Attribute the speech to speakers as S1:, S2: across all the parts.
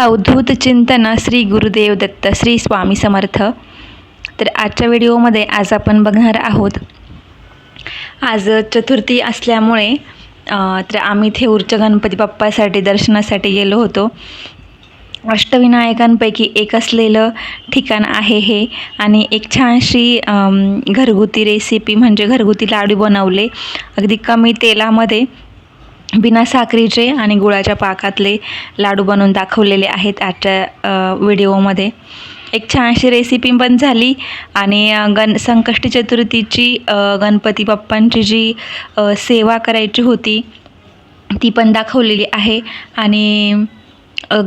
S1: अवधूत चिंतन श्री गुरुदेव दत्त श्री स्वामी समर्थ. तर आजच्या व्हिडिओमध्ये आज आपण बघणार आहोत आज चतुर्थी असल्यामुळे तर आम्ही थेऊरच्या गणपती बाप्पासाठी दर्शनासाठी गेलो होतो. अष्टविनायकांपैकी एक असलेलं ठिकाण आहे हे आणि एक छानशी घरगुती रेसिपी म्हणजे घरगुती लाडू बनवले. अगदी कमी तेलामध्ये बिना साखरेचे आणि गुळाच्या पाकातले लाडू बनवून दाखवलेले आहेत आजच्या व्हिडिओमध्ये. एक छानशी रेसिपी पण झाली आणि गण संकष्टी चतुर्थीची गणपती बाप्पांची जी सेवा करायची होती ती पण दाखवलेली आहे. आणि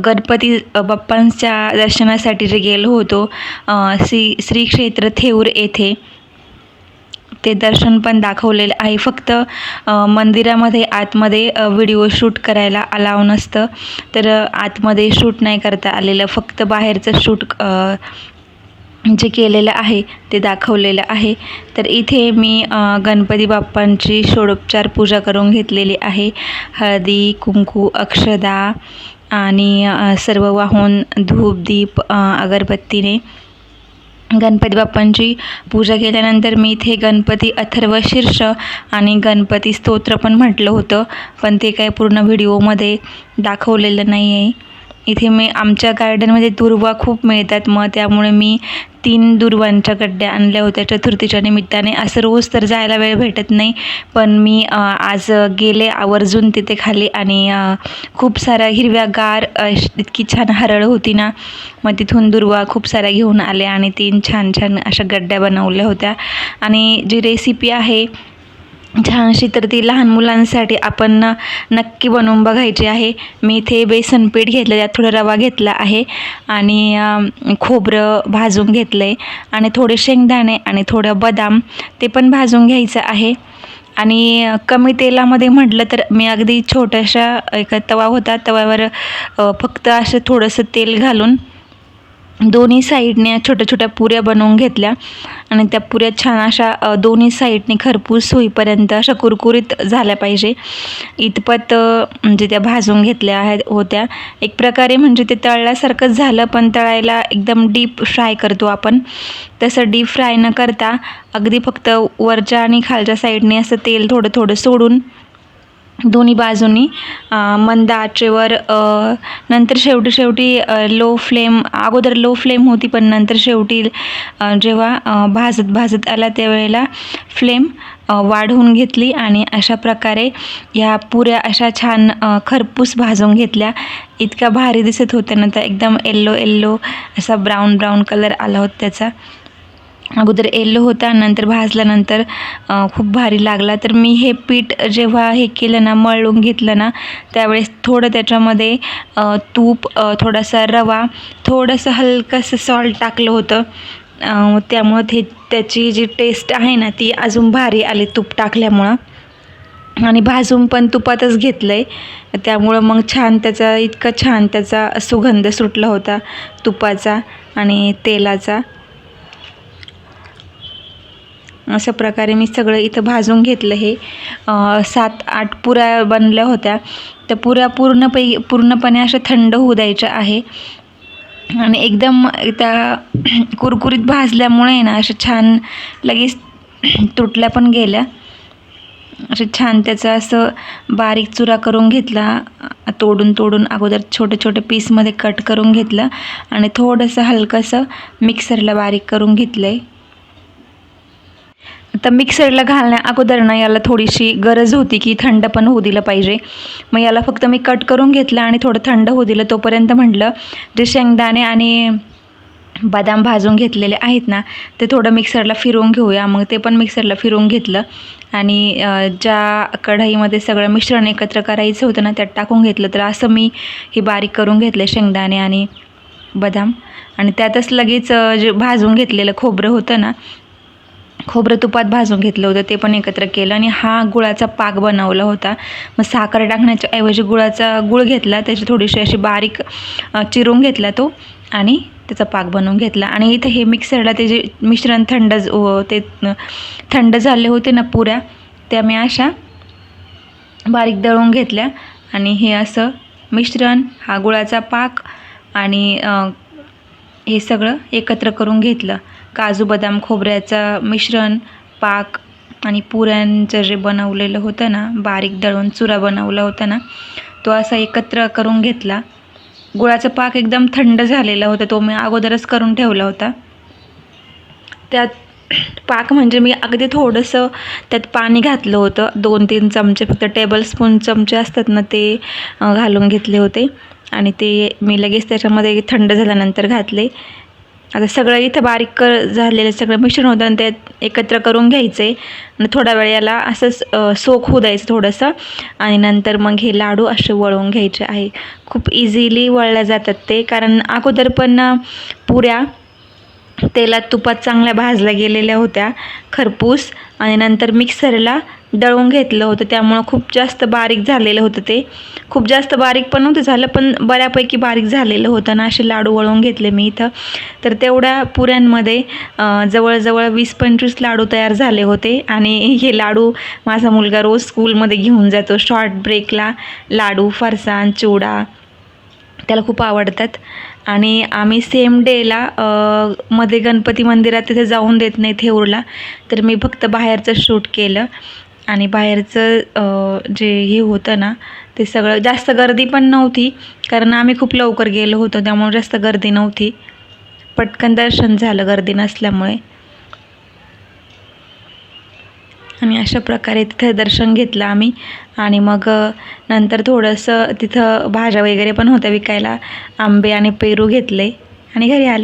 S1: गणपती बाप्पांच्या दर्शनासाठी जे गेलो होतो श्री श्री क्षेत्र थेऊर येथे ते दर्शन पण दाखवलेलं आहे. फक्त मंदिरामध्ये आतमध्ये व्हिडिओ शूट करायला अलाव नसतं. तर आतमध्ये शूट नाही करता आलेलं. फक्त बाहेरचं शूट जे केलेलं आहे ते दाखवलेलं आहे. तर इथे मी गणपती बाप्पांची षोडोपचार पूजा करून घेतलेली आहे. हळदी कुंकू अक्षदा आणि सर्व वाहून धूप दीप अगरबत्तीने गणपती बाप्पांची पूजा केल्यानंतर मी इथे गणपती अथर्व शीर्ष आणि गणपती स्तोत्र पण म्हटलं होतं पण ते काय पूर्ण व्हिडिओमध्ये दाखवलेलं नाही आहे इथे मी आमच्या गार्डनमध्ये दुर्वा खूप मिळतात मग त्यामुळे मी तीन दुर्वांच्या गड्ड्या आणल्या होत्या चतुर्थीच्या निमित्ताने. असं रोज तर जायला वेळ भेटत नाही. पण मी आज गेले आवर्जून तिथे खाली आणि खूप साऱ्या हिरव्यागार गार इतकी छान हरळ होती ना मग तिथून दुर्वा खूप साऱ्या घेऊन आले आणि तीन छान छान अशा गड्ड्या बनवल्या होत्या. आणि जी रेसिपी आहे छानशी तर ती लहान मुलांसाठी आपण नक्की बनवून बघायची आहे. मी इथे बेसन पीठ घेतलं त्यात थोडा रवा घेतला आहे आणि खोबरं भाजून घेतलं आहे आणि थोडे शेंगदाणे आणि थोडं बदाम ते पण भाजून घ्यायचं आहे. आणि कमी तेलामध्ये म्हटलं तर मी अगदी छोट्याशा एक तवा होता तव्यावर फक्त असं थोडंसं तेल घालून दोन्ही साईडने छोट्या छोट्या पुऱ्या बनवून घेतल्या आणि त्या पुऱ्या छान अशा दोन्ही साईडने खरपूस होईपर्यंत अशा कुरकुरीत झाल्या पाहिजे. इतपत म्हणजे त्या भाजून घेतल्या आहेत होत्या. एक प्रकारे म्हणजे ते तळल्यासारखंच झालं पण तळायला एकदम डीप फ्राय करतो आपण. तसं डीप फ्राय न करता अगदी फक्त वरच्या आणि खालच्या साईडने असं तेल थोडं थोडं सोडून दोन्ही बाजूंनी मंद आचेवर नंतर शेवटी शेवटी लो फ्लेम अगोदर लो फ्लेम होती पण नंतर शेवटी जेव्हा भाजत भाजत आला त्यावेळेला फ्लेम वाढवून घेतली आणि अशा प्रकारे ह्या पुऱ्या अशा छान खरपूस भाजून घेतल्या. इतका भारी दिसत होत्या ना तर एकदम येल्लो येल्लो असा ब्राऊन ब्राऊन कलर आला होता त्याचा. अगोदर येल्लो होता नंतर भाजल्यानंतर खूप भारी लागला. तर मी हे पीठ जेव्हा हे केलं ना मळून घेतलं ना त्यावेळेस थोडं त्याच्यामध्ये तूप थोडासा रवा थोडंसं हलकंसं सॉल्ट टाकलं होतं. त्यामुळं ते त्याची जी टेस्ट आहे ना ती अजून भारी आली तूप टाकल्यामुळं. आणि भाजून पण तुपातच घेतलं आहे त्यामुळं मग छान त्याचा इतका छान त्याचा सुगंध सुटला होता तुपाचा आणि तेलाचा. अशा प्रकारे मी सगळं इथं भाजून घेतलं हे. सात आठ पुऱ्या बनल्या होत्या. त्या पुऱ्या पूर्णपै पूर्णपणे अशा थंड होऊ द्यायच्या आहे. आणि एकदम त्या कुरकुरीत भाजल्यामुळे ना अशा छान लगेच तुटल्या पण गेल्या. असं छान त्याचं असं बारीक चुरा करून घेतला. तोडून तोडून अगोदर छोटे छोटे पीसमध्ये कट करून घेतलं. आणि थोडंसं हलकंसं मिक्सरला बारीक करून घेतलं आहे तर मिक्सरला घालण्या अगोदर ना याला थोडीशी गरज होती की थंड पण होऊ दिलं पाहिजे. मग याला फक्त मी कट करून घेतलं आणि थोडं थंड होऊ दिलं. तोपर्यंत म्हटलं जे शेंगदाणे आणि बदाम भाजून घेतलेले आहेत ना ते थोडं मिक्सरला फिरवून घेऊया. मग ते पण मिक्सरला फिरवून घेतलं. आणि ज्या कढईमध्ये सगळं मिश्रण एकत्र करायचं होतं ना त्यात टाकून घेतलं. तर असं मी हे बारीक करून घेतलं शेंगदाणे आणि बदाम. आणि त्यातच लगेच जे भाजून घेतलेलं खोबरं होतं ना खोबरं तुपात भाजून घेतलं होतं ते पण एकत्र केलं आणि हा गुळाचा पाक बनवला होता. मग साखर टाकण्याच्या ऐवजी गुळाचा गुळ घेतला त्याची थोडीशी अशी बारीक चिरून घेतला तो आणि त्याचा पाक बनवून घेतला. आणि इथे हे मिक्सरला ते जे मिश्रण थंड व ते थंड झाले होते ना पुऱ्या त्या मी अशा बारीक दळून घेतल्या आणि हे असं मिश्रण हा गुळाचा पाक आणि हे सगळं एकत्र करून घेतलं. काजू बदाम खोबऱ्याचं मिश्रण पाक आणि पुऱ्यांचं जे बनवलेलं होतं ना बारीक दळून चुरा बनवला होता ना तो असा एकत्र करून घेतला. गुळाचा पाक एकदम थंड झालेला होता तो मी अगोदरच करून ठेवला होता. त्यात पाक म्हणजे मी अगदी थोडंसं त्यात पाणी घातलं होतं दोन तीन चमचे फक्त टेबल स्पून चमचे असतात ना ते घालून घेतले होते. आणि ते मी लगेच त्याच्यामध्ये थंड झाल्यानंतर घातले. आता सगळं इथं बारीक कर झालेलं सगळं मिश्रण होतं आणि त्यात एकत्र करून घ्यायचे. आणि थोडा वेळ याला असंच सोख सोक होऊ द्यायचं थोडंसं. आणि नंतर मग हे लाडू असे वळवून घ्यायचे आहे. खूप इझिली वळल्या जातात ते. कारण अगोदर पण पुऱ्या तेलात तुपात चांगल्या भाजल्या गेलेल्या होत्या. खरपूस. आणि नंतर मिक्सरला दळून घेतलं होतं. त्यामुळं खूप जास्त बारीक झालेलं होतं ते. खूप जास्त बारीक पण नव्हतं झालं पण बऱ्यापैकी बारीक झालेलं होतं ना असे लाडू वळवून घेतले मी इथं. तर तेवढ्या पुऱ्यांमध्ये जवळजवळ वीस पंचवीस लाडू तयार झाले होते. आणि हे लाडू माझा मुलगा रोज स्कूलमध्ये घेऊन जातो. शॉर्ट ब्रेकला लाडू फरसाण चिवडा त्याला खूप आवडतात. आणि आम्ही सेम डेला मध्ये गणपती मंदिरात तिथे जाऊन देत नाही थेऊरला. तर मी फक्त बाहेरचं शूट केलं. आणि बाहेरचं जे हे होतं ना ते सगळं जास्त गर्दी पण नव्हती कारण आम्ही खूप लवकर गेलो होतो त्यामुळे जास्त गर्दी नव्हती. पटकन दर्शन झालं गर्दी नसल्यामुळे. आणि अशा प्रकारे तिथे दर्शन घेतलं आम्ही. आणि मग नंतर थोडंसं तिथं भाज्या वगैरे पण होत्या विकायला. आंबे आणि पेरू घेतले आणि घरी आलो.